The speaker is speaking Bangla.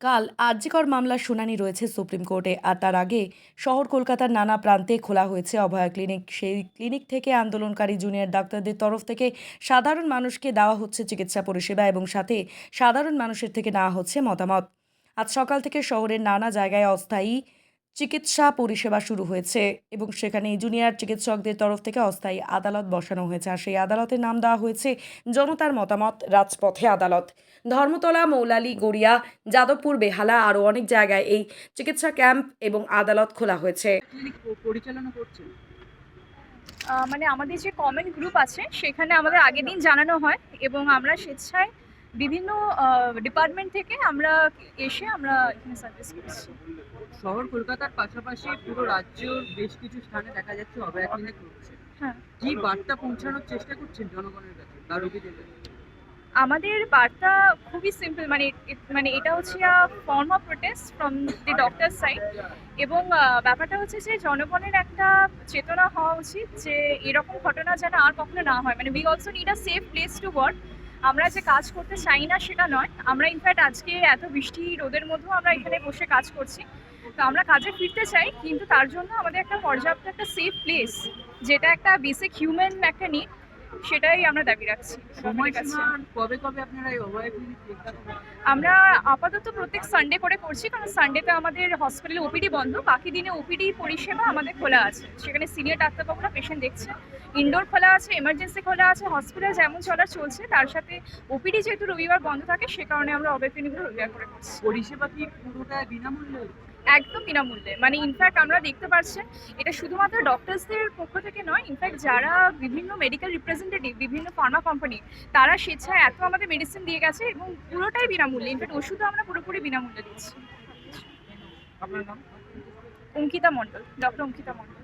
কাল আর্যিকর মামলার শুনানি রয়েছে সুপ্রিম কোর্টে, আর তার আগে শহর কলকাতার নানা প্রান্তে খোলা হয়েছে অভয়া ক্লিনিক। সেই ক্লিনিক থেকে আন্দোলনকারী জুনিয়র ডাক্তারদের তরফ থেকে সাধারণ মানুষকে দেওয়া হচ্ছে চিকিৎসা পরিষেবা এবং সাথে সাধারণ মানুষের থেকে নেওয়া হচ্ছে মতামত। আজ সকাল থেকে শহরের নানা জায়গায় অস্থায়ী চিকিৎসা পরিষেবা শুরু হয়েছে এবং সেখানে জুনিয়র চিকিৎসকদের তরফ থেকে অস্থায়ী আদালত বসানো হয়েছে। আর সেই আদালতের নাম দেওয়া হয়েছে জনতার মতামত রাজপথে আদালত। ধর্মতলা মৌলালি গড়িয়া যাদবপুর বেহালা আরও অনেক জায়গায় এই চিকিৎসা ক্যাম্প এবং আদালত খোলা হয়েছে। পরিচালনা করছেন? আহ, মানে আমাদের যে কমেন্ট গ্রুপ আছে সেখানে আমাদের আগের দিন জানানো হয় এবং আমরা স্বেচ্ছায় বিভিন্ন ডিপার্টমেন্ট থেকে আমরা এসে আমরা এখানে সার্ভিস করছি। শহর কলকাতার পাশাপাশি পুরো রাজ্যের বেশ কিছু স্থানে দেখা যাচ্ছে অভয়া ক্লিনিক হ্যাঁ। কি বার্তা পৌঁছানোর চেষ্টা করছেন জনগণের কাছে বা রোগীদের আমাদের বার্তা খুবই সিম্পল মানে মানে এটা হচ্ছে form of protest from the doctor side এবং ব্যাপারটা হচ্ছে যে জনগণের একটা চেতনা হওয়া উচিত যে এরকম ঘটনা যেন আর কখনো না হয়। মানে we also need a safe place to work আমরা যে কাজ করতে চাই না সেটা নয়। আমরা ইনফ্যাক্ট আজকে এত বৃষ্টি রোদের মধ্যেও আমরা এখানে বসে কাজ করছি। তো আমরা কাজে ফিরতে চাই, কিন্তু তার জন্য আমাদের একটা পর্যাপ্ত একটা সেফ প্লেস যেটা একটা বেসিক হিউম্যান একটা নিড সেটাই আমরা দাবি রাখছি কবে কবে আপনারা আমরা আপাতত প্রত্যেক সানডে করে করছি কারণ সানডেতে আমাদের হসপিটালে ওপিডি বন্ধ বাকি দিনে ওপিডি পরিষেবা আমাদের খোলা আছে। সেখানে সিনিয়র ডাক্তারবাবুরা পেশেন্ট দেখছে। ইনডোর খোলা আছে এমার্জেন্সি খোলা আছে হসপিটাল যেমন চলার চলছে তার সাথে ওপিডি যেহেতু রবিবার বন্ধ থাকে সে কারণে আমরা অবে রবিবার করে করছি। পরিষেবা কি পুরোটা বিনামূল্যে? একদম বিনামূল্যে। মানে ইনফ্যাক্ট আমরা দেখতে পাচ্ছেন এটা শুধুমাত্র ডক্টরসদের পক্ষ থেকে নয় ইনফ্যাক্ট যারা বিভিন্ন মেডিকেল রিপ্রেজেন্টেটিভ বিভিন্ন ফার্মা কোম্পানি তারা স্বেচ্ছায় এত আমাদের মেডিসিন দিয়ে গেছে এবং পুরোটাই বিনামূল্যে। ইনফ্যাক্ট ওষুধও আমরা পুরোপুরি বিনামূল্যে দিচ্ছি। আপনার নাম? অঙ্কিতা মণ্ডল ডক্টর অঙ্কিতা মণ্ডল।